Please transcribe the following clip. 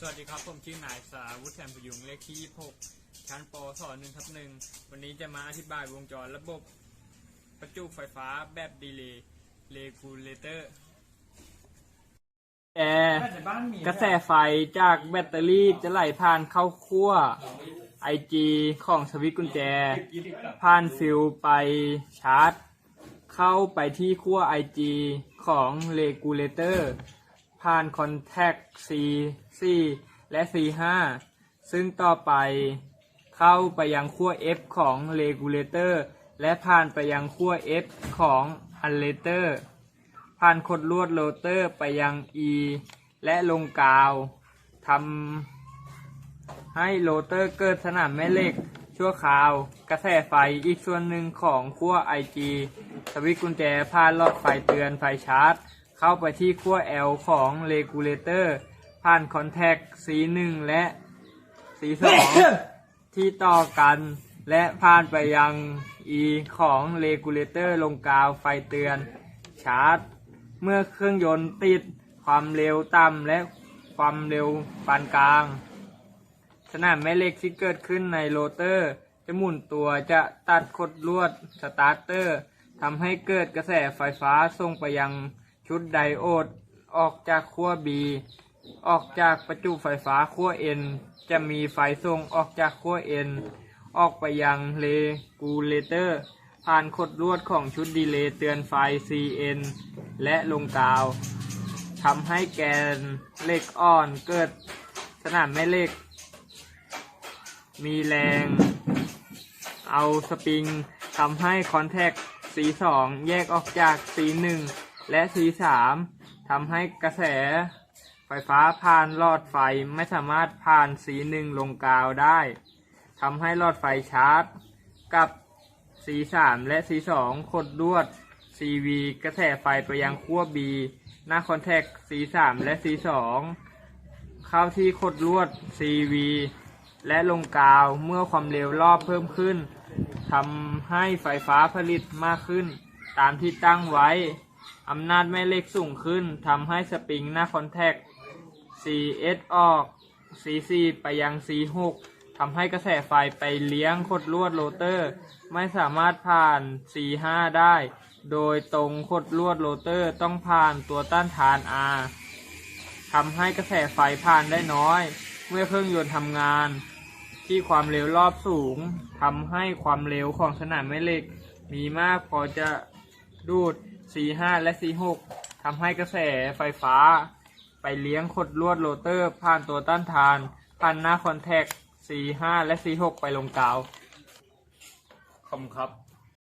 สวัสดีครับ ผมชื่อนายสาวุฒิแสนพยุงเลขที่ 26 ชั้นปศหนึ่งทับหนึ่งวันนี้จะมาอธิบายวงจรระบบประจุไฟฟ้าแบบดีเลย์เลกูเลเตอร์แอร์กระแสไฟจากแบตเตอรี่จะไหลผ่านเข้าขั้ว IG ของสวิตช์กุญแจ ผ่านฟิวไปชาร์จ เข้าไปที่ขั้ว IG ของเลกูเลเตอร์ ผ่านคอนแทค C C และ C 5ซึ่งต่อไปเข้าไปยังขั้ว F ของ Regulator และผ่านไปยังขั้ว F ของ a l l e t o r ผ่านขดลวดโรเตอร์ไปยัง E และลงกาวทำให้โรเตอร์เกิดสนามแม่เหล็ก ชั่วคราว กระแสไฟอีกส่วนหนึ่งของขั้ว IG สวิตช์กุญแจผ่านหลอดไฟเตือนไฟชาร์จ เข้าไปที่ขั้ว L ของ Regulator ผ่านคอนแทค C1 และ C2 ที่ต่อกันและผ่านไปยัง E ของ Regulator ลงกาวไฟเตือน ชาร์จ เมื่อเครื่องยนต์ติดความเร็วต่ำและความเร็วปานกลางสนามแม่เหล็กที่เกิดขึ้นในโรเตอร์ จะหมุนตัวจะตัดขดลวดสตาร์เตอร์ทำให้เกิดกระแสไฟฟ้าส่งไปยัง ชุดไดโอด ออกจากขั้ว B ออกจากประจุไฟฟ้าขั้ว N จะมีไฟส่งออกจากขั้ว N ออกไปยังเลกูเลเตอร์ ผ่านขดลวดของชุดดีเลย์เตือนไฟ CN และลงกาวทำให้แกนเหล็กอ่อนเกิดสนามแม่เหล็ก มีแรง เอาสปริงทำให้คอนแทค C2 แยกออกจาก C1 และ C3 ทำให้กระแสไฟฟ้าผ่านหลอดไฟไม่สามารถผ่าน C1 ลงกาวได้ทำให้หลอดไฟชาร์จ กับ C3 และ C2 ขดลวด CV กระแสไฟไปยังขั้ว B หน้าคอนแทค C3 และ C2 เข้าที่ขดลวด CV และลงกาวเมื่อความเร็วรอบเพิ่มขึ้นทำให้ไฟฟ้าผลิตมากขึ้น ตามที่ตั้งไว้ อำนาจแม่เหล็กสูงขึ้นทำให้สปริงหน้าคอนแทค CS ออก C4 ไปยัง C6 ทำให้กระแสไฟไปเลี้ยงขดลวดโรเตอร์ ไม่สามารถผ่าน C5 ได้ โดยตรงขดลวดโรเตอร์ต้องผ่านตัวต้านทาน R ทำให้กระแสไฟผ่านได้น้อย เมื่อเครื่องยนต์ทำงาน ที่ความเร็วรอบสูงทำให้ความเร็วของสนามแม่เหล็ก มีมากพอจะดูด C5 และ C6 ทำให้กระแสไฟฟ้า ไปเลี้ยงขดลวดโรเตอร์ ผ่านตัวต้านทาน ผ่านหน้าคอนแทค C5 และ C6 ไปลงกาวขอบคุณครับ